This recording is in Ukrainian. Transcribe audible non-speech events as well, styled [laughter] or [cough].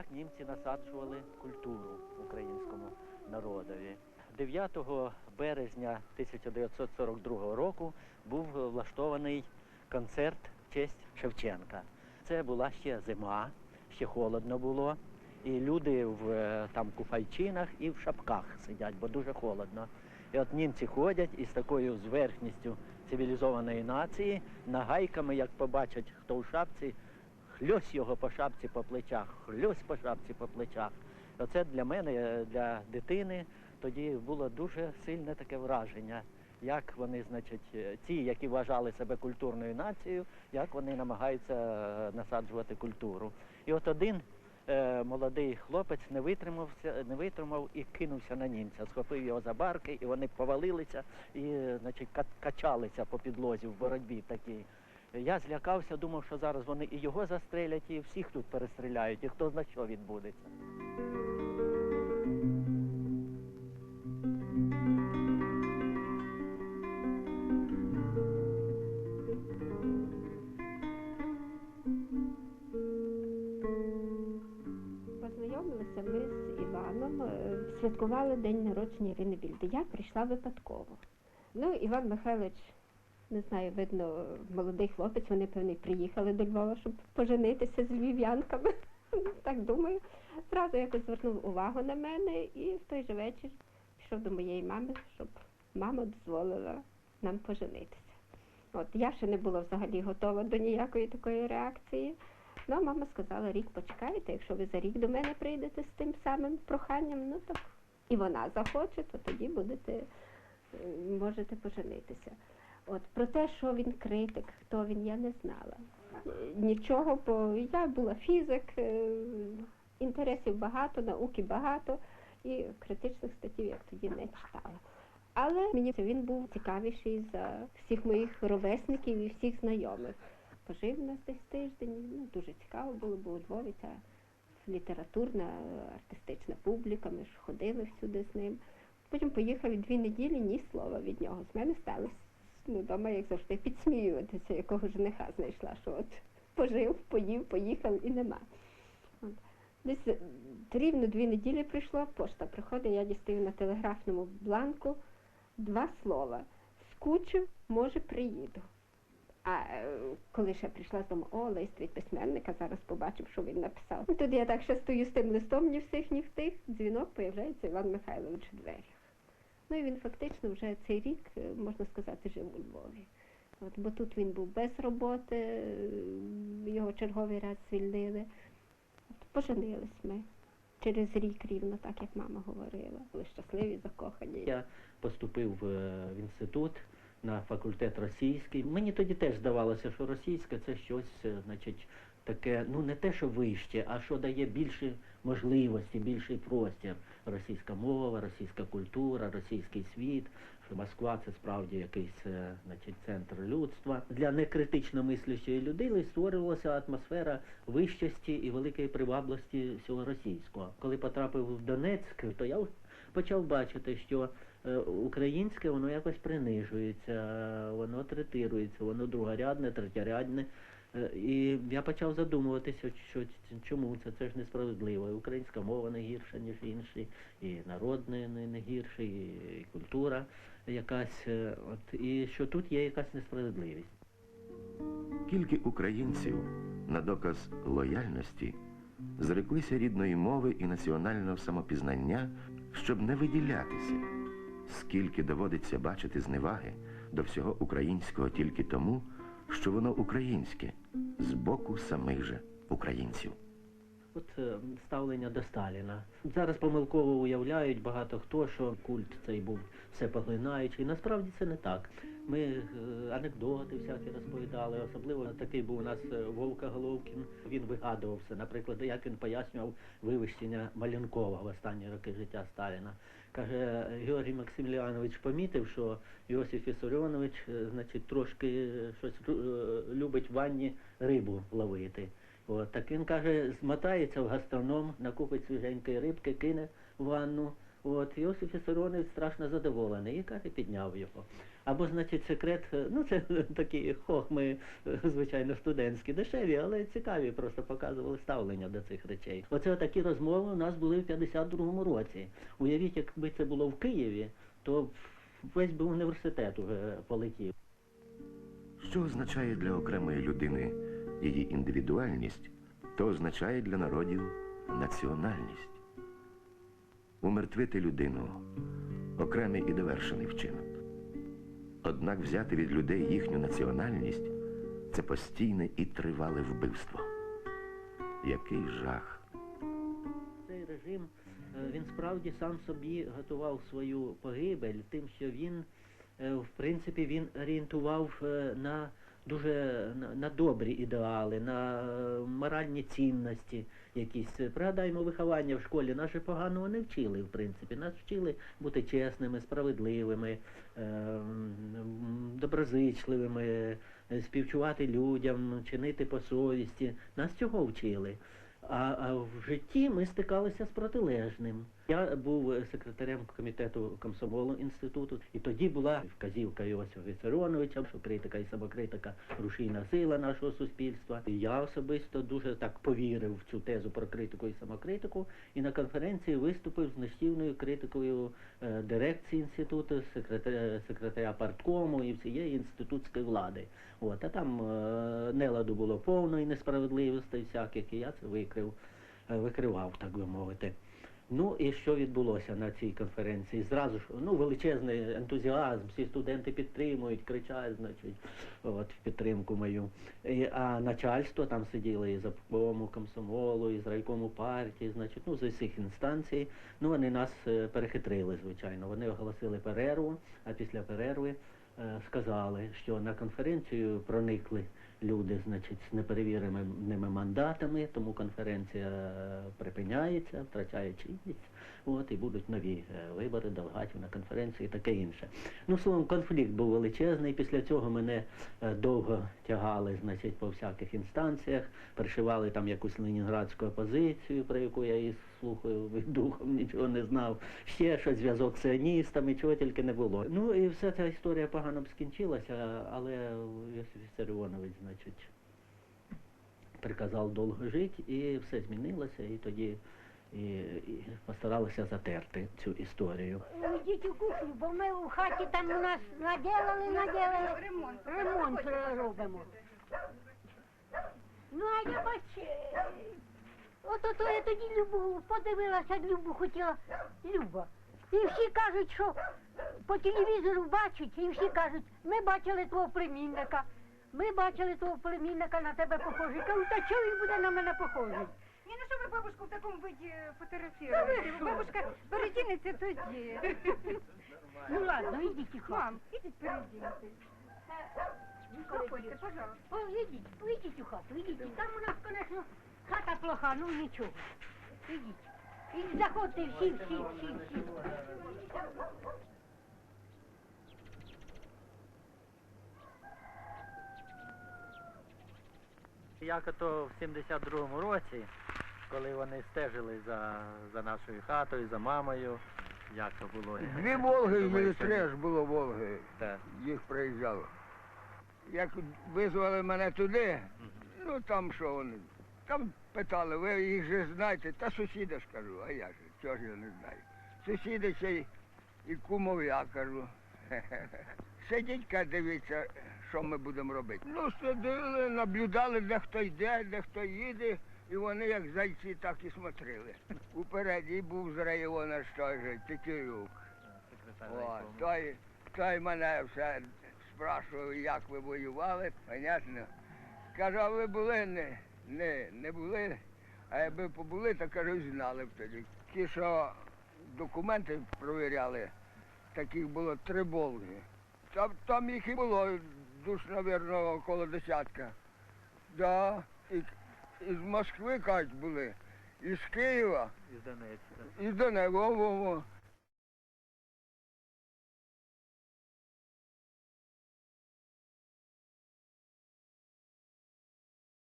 Як німці насаджували культуру українському народові. 9 березня 1942 року був влаштований концерт в честь Шевченка. Це була ще зима, ще холодно було. І люди в е, там куфайчинах і в шапках сидять, бо дуже холодно. І от німці ходять із такою зверхністю цивілізованої нації, нагайками, як побачать, хто в шапці, хльось його по шапці по плечах, хльось по шапці по плечах. Оце для мене, е, для дитини, тоді було дуже сильне таке враження, як вони, значить, е, ті, які вважали себе культурною нацією, як вони намагаються е, насаджувати культуру. І от один е, молодий хлопець не не витримав і кинувся на німця, схопив його за барки, і вони повалилися і, значить, качалися по підлозі в боротьбі такій. Я злякався, думав, що зараз вони і його застрелять, і всіх тут перестріляють, і хто зна що відбудеться. Познайомилися ми з Іваном, е, святкували день народження Ірини Більди. Я прийшла випадково. Ну, Іван Михайлович, не знаю, видно, молодий хлопець, вони, певний, приїхали до Львова, щоб поженитися з львів'янками. [laughs] Так думаю. Зразу якось звернув увагу на мене і в той же вечір пішов до моєї мами, щоб мама дозволила нам поженитися. От я ще не була взагалі готова до ніякої такої реакції. Ну, а мама сказала, рік почекайте, якщо ви за рік до мене прийдете з тим самим проханням, ну так і вона захоче, то тоді будете, можете поженитися. От про те, що він критик, хто він, я не знала. Нічого, бо я була фізик, е, інтересів багато, науки багато, і критичних статтів як тоді не читала. Але мені він був цікавіший за всіх моїх ровесників і всіх знайомих пожив нас десь тиждень. Ну, дуже цікаво було, бо у Львові ця літературна, артистична публіка, ми ж ходили всюди з ним. Потім поїхав дві неділі, ні слова від нього. З мене сталося ну, вдома, як завжди, підсміюватися, якого жениха знайшла, що от пожив, поїв, поїхав і нема. От. Десь е, рівно дві неділі прийшло, пошта приходить, я дістаю на телеграфному бланку два слова. Скучив, може, приїду. А е, коли ще прийшла з дому, о, лист від письменника, зараз побачив, що він написав. Тут я так ще стою з тим листом, ні всіх, ні в тих. Дзвінок появляється Іван Михайлович у дверях. Ну і він фактично вже цей рік, е, можна сказати, жив у Львові. От, бо тут він був без роботи, е, його черговий раз звільнили. От, поженились ми через рік рівно, так як мама говорила. Були щасливі, закохані. Я поступив е, в інститут на факультет російський. Мені тоді теж здавалося, що російське це щось, е, значить, таке, ну не те, що вище, а що дає більше можливості, більший простір. Російська мова, російська культура, російський світ. Що Москва це справді якийсь е, значить, центр людства. Для некритично мислячої людини створювалася атмосфера вищості і великої привабливості всього російського. Коли потрапив в Донецьк, то я почав бачити, що е, українське воно якось принижується, воно третирується, воно другорядне, третєрядне. Е, І я почав задумуватися, що чому це, це ж несправедливо. І українська мова не гірша, ніж інші, і народ не, не, гірший, і, і культура якась. е, От, і що тут є якась несправедливість. Кілька українців на доказ лояльності зреклися рідної мови і національного самопізнання, щоб не виділятися. Скільки доводиться бачити зневаги до всього українського тільки тому, що воно українське з боку самих же українців. От е, ставлення до Сталіна. Зараз помилково уявляють багато хто, що культ цей був всепоглинаючий. Насправді це не так. Ми е, анекдоти всякі розповідали, особливо такий був у нас е, Вовка Головкін. Він вигадував все. Наприклад, як він пояснював вивищення Малянкова в останні роки життя Сталіна. Каже, Георгій Максиміліанович помітив, що Йосиф Вісаріонович, е, значить, трошки е, щось е, любить в ванні рибу ловити. От, так він каже, змотається в гастроном, накупить свіженької рибки, кине в ванну. От, Йосиф Вісаріонович страшно задоволений і каже, підняв його. Або, значить, секрет, е, ну це [laughs] такі хохми, е, звичайно, студентські, дешеві, але цікаві, просто показували ставлення до цих речей. Оце такі розмови у нас були в 52-му році. Уявіть, якби це було в Києві, то весь би університет уже полетів. Що означає для окремої людини її індивідуальність, то означає для народів національність. Умертвити людину окремий і довершений вчинок. Однак взяти від людей їхню національність це постійне і тривале вбивство. Який жах. Цей режим е, він справді сам собі готував свою погибель, тим, що він, е, в принципі, він орієнтував е, на дуже на, на добрі ідеали, на моральні цінності якісь. Пригадаємо виховання в школі. Нас же поганого не вчили, в принципі. Нас вчили бути чесними, справедливими, е, доброзичливими, е, співчувати людям, чинити по совісті. Нас цього вчили. А в житті ми стикалися з протилежним. Я був секретарем комітету комсомолу інституту, і тоді була вказівка Йосифа Віссаріоновича, що критика і самокритика рушійна сила нашого суспільства. І я особисто дуже так повірив в цю тезу про критику і самокритику, і на конференції виступив з нищівною критикою е, дирекції інституту, секретаря, секретаря парткому і всієї інститутської влади. От, а там е, неладу було повно і несправедливостей всяких, і я це викрив, е, викривав, так би мовити. Ну і що відбулося на цій конференції? Зразу ж ну величезний ентузіазм, всі студенти підтримують, кричать, значить, от в підтримку мою. І, а начальство там сиділи із обкому комсомолу, із райкому партії, значить, ну з усіх інстанцій. Ну вони нас е, перехитрили, звичайно. Вони оголосили перерву, а після перерви е, сказали, що на конференцію проникли люди, значить, з неперевіреними мандатами, тому конференція е, припиняється, втрачає чинність. От і будуть нові е, вибори делегатів на конференції і таке інше. Ну, словом, конфлікт був величезний. Після цього мене е, довго тягали, значить, по всяких інстанціях, пришивали там якусь ленінградську опозицію, про яку я і слухаю [laughs] духом, нічого не знав. Ще щось зв'язок з сіоністами, чого тільки не було. Ну і вся ця історія погано б скінчилася, але Йосиф Вісаріонович, значить, приказав довго жити, і все змінилося, і тоді і, і постаралися затерти цю історію. Йдіть у кухню, бо ми в хаті там у нас наділили, наділили. Ремонт. Ремонт робимо. Ну, а я бач, от ото я тоді Любу подивилася, Любу хотіла Люба. І всі кажуть, що по телевізору бачать, і всі кажуть, ми бачили твого племінника. Ми бачили твого племінника на тебе похожий. Кажу, та чого він буде на мене похожий? Не, ну что вы бабушку в таком виде фотографируете? Бабушка переденется тоді. Ну ладно, у хату. Мам, идите переденьтесь. Проходьте, пожалуйста. О, ідіть, ідіть у хату, ідіть. Там у нас, звісно, хата плоха, ну нічого. Ідіть. І заходьте всі, всі, всі, всі. Як ото в 72-му році, коли вони стежили за, за нашою хатою, за мамою, як то було. Дві Волги, три аж було Волги. Так. Їх приїжджало. Як визвали мене туди, ну там що вони, там питали, ви їх же знаєте, та сусіда ж кажу, а я ж, чого ж я не знаю. Сусіди ще й і кумов я кажу. [laughs] Сидіть, ка дивіться, що ми будемо робити. Ну, сиділи, наблюдали, де хто йде, де хто їде, і вони як зайці так і смотрели. Упереді був з району, що ж. О, той, той мене все спрашував, як ви воювали, понятно. Кажу, а ви були? Не, не, не були. А якби побули, то кажу, знали б тоді. Ті, що документи провіряли, таких було три Волги. Там, там їх і було душ, мабуть, около десятка. Да. І, із Москви, кажуть, були, із Києва, Із Донецька. і до него, во, во.